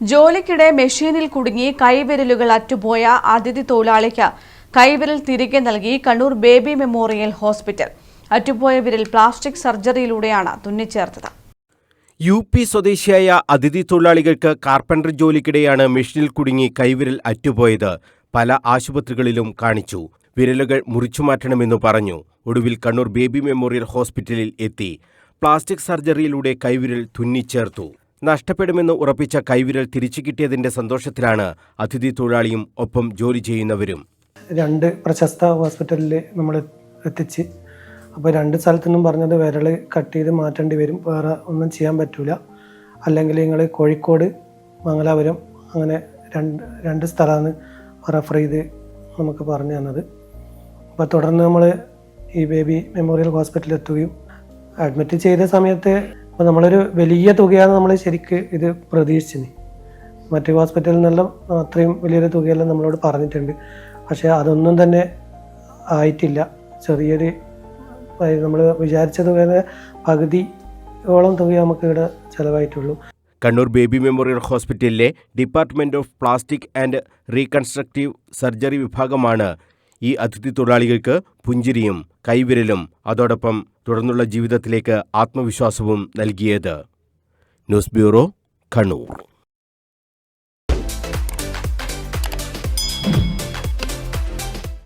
ജോലിക്കിടെ മെഷീനിൽ കുടുങ്ങി കൈവിരലുകൾ അറ്റുപോയ അതിഥി തൊഴിലാളിക്ക് കൈവിരൽ തിരികെ നൽകി കണ്ണൂർ ബേബി മെമ്മോറിയൽ ഹോസ്പിറ്റൽ. അറ്റുപോയ വിരൽ പ്ലാസ്റ്റിക് സർജറിയിലൂടെയാണ് തുന്നിച്ചേർത്തത്. യു പി സ്വദേശിയായ അതിഥി തൊഴിലാളികൾക്ക് കാർപ്പന്റർ ജോലിക്കിടെയാണ് മെഷീനിൽ കുടുങ്ങി കൈവിരൽ അറ്റുപോയത്. പല ആശുപത്രികളിലും കാണിച്ചു. വിരലുകൾ മുറിച്ചു മാറ്റണമെന്ന് പറഞ്ഞു. ഒടുവിൽ കണ്ണൂർ ബേബി മെമ്മോറിയൽ ഹോസ്പിറ്റലിൽ എത്തി. പ്ലാസ്റ്റിക് സർജറിയിലൂടെ കൈവിരൽ തുന്നിച്ചേർത്തു. നഷ്ടപ്പെടുമെന്ന് ഉറപ്പിച്ച കൈവിരൽ തിരിച്ചു കിട്ടിയതിന്റെ സന്തോഷത്തിലാണ് അതിഥി തൊഴിലാളിയും ഒപ്പം ജോലി ചെയ്യുന്നവരും. രണ്ട് പ്രശസ്ത ഹോസ്പിറ്റലിൽ നമ്മൾ എത്തിച്ച് അപ്പോൾ രണ്ട് സ്ഥലത്തു നിന്നും പറഞ്ഞത് വിരൽ കട്ട് ചെയ്ത് മാറ്റേണ്ടി വരും. വേറെ ഒന്നും ചെയ്യാൻ പറ്റില്ല അല്ലെങ്കിൽ നിങ്ങൾ കോഴിക്കോട് മംഗലാപുരം അങ്ങനെ രണ്ട് രണ്ട് സ്ഥലമാണ് റെഫർ ചെയ്ത് നമുക്ക് പറഞ്ഞു തന്നത്. അപ്പോൾ തുടർന്ന് നമ്മൾ ഈ ബേബി മെമ്മോറിയൽ ഹോസ്പിറ്റലിൽ എത്തുകയും അഡ്മിറ്റ് ചെയ്ത സമയത്ത് ഇപ്പോൾ നമ്മളൊരു വലിയ തുകയാണ് നമ്മൾ ശരിക്ക് ഇത് പ്രതീക്ഷിച്ചത്. മറ്റു ഹോസ്പിറ്റലിൽ നിന്നെല്ലാം അത്രയും വലിയൊരു തുകയെല്ലാം നമ്മളോട് പറഞ്ഞിട്ടുണ്ട്. പക്ഷേ അതൊന്നും തന്നെ ആയിട്ടില്ല. ചെറിയൊരു നമ്മൾ വിചാരിച്ച തുകയുടെ പകുതിയോളം തുക നമുക്ക് ഇവിടെ ചിലവായിട്ടുള്ളൂ. കണ്ണൂർ ബേബി മെമ്മോറിയൽ ഹോസ്പിറ്റലിലെ department of plastic and reconstructive surgery വിഭാഗമാണ് ഈ അതിഥി തൊഴിലാളികൾക്ക് പുഞ്ചിരിയും കൈവിരലും. അതോടൊപ്പം തുടർന്നുള്ള ജീവിതത്തിലേക്ക് ആത്മവിശ്വാസവും നൽകിയത് ന്യൂസ് ബ്യൂറോ കണ്ണൂർ.